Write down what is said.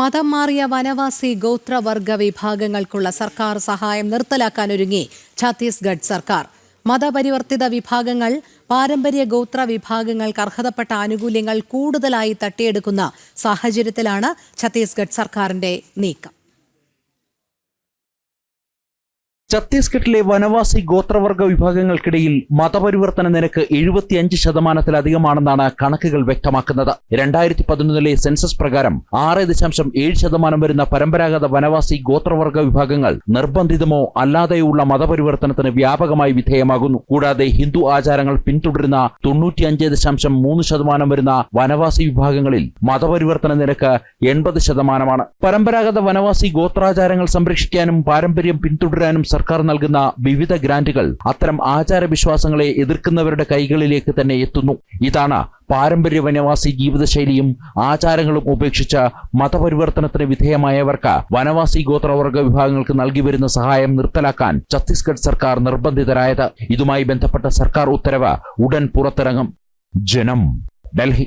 മതം മാറിയ വനവാസി ഗോത്രവർഗ വിഭാഗങ്ങൾക്കുള്ള സർക്കാർ സഹായം നിർത്തലാക്കാനൊരുങ്ങി ഛത്തീസ്ഗഡ് സർക്കാർ. മതപരിവർത്തിത വിഭാഗങ്ങൾ പാരമ്പര്യ ഗോത്ര വിഭാഗങ്ങൾക്ക് അർഹതപ്പെട്ട ആനുകൂല്യങ്ങൾ കൂടുതലായി തട്ടിയെടുക്കുന്ന സാഹചര്യത്തിലാണ് ഛത്തീസ്ഗഡ് സർക്കാരിന്റെ നീക്കം. ഛത്തീസ്ഗഡിലെ വനവാസി ഗോത്രവർഗ വിഭാഗങ്ങൾക്കിടയിൽ മതപരിവർത്തന നിരക്ക് എഴുപത്തിയഞ്ച് ശതമാനത്തിലധികമാണെന്നാണ് കണക്കുകൾ വ്യക്തമാക്കുന്നത്. രണ്ടായിരത്തി പതിനൊന്നിലെ സെൻസസ് പ്രകാരം ആറ് ദശാംശം ഏഴ് ശതമാനം വരുന്ന പരമ്പരാഗത വനവാസി ഗോത്രവർഗ വിഭാഗങ്ങൾ നിർബന്ധിതമോ അല്ലാതെയുള്ള മതപരിവർത്തനത്തിന് വ്യാപകമായി വിധേയമാകുന്നു. കൂടാതെ ഹിന്ദു ആചാരങ്ങൾ പിന്തുടരുന്ന തൊണ്ണൂറ്റിയഞ്ച് ദശാംശം മൂന്ന് ശതമാനം വരുന്ന വനവാസി വിഭാഗങ്ങളിൽ മതപരിവർത്തന നിരക്ക് എൺപത് ശതമാനമാണ്. പരമ്പരാഗത വനവാസി ഗോത്രാചാരങ്ങൾ സംരക്ഷിക്കാനും പാരമ്പര്യം പിന്തുടരാനും സർക്കാർ നൽകുന്ന വിവിധ ഗ്രാന്റുകൾ അത്തരം ആചാരവിശ്വാസങ്ങളെ എതിർക്കുന്നവരുടെ കൈകളിലേക്ക് തന്നെ എത്തുന്നു. ഇതാണ് പാരമ്പര്യ വനവാസി ജീവിതശൈലിയും ആചാരങ്ങളും ഉപേക്ഷിച്ച മതപരിവർത്തനത്തിന് വിധേയമായവർക്ക് വനവാസി ഗോത്രവർഗ വിഭാഗങ്ങൾക്ക് നൽകി വരുന്ന സഹായം നിർത്തലാക്കാൻ ഛത്തീസ്ഗഡ് സർക്കാർ നിർബന്ധിതരായത്. ഇതുമായി ബന്ധപ്പെട്ട സർക്കാർ ഉത്തരവ് ഉടൻ പുറത്തിറങ്ങും. ജനം ഡൽഹി.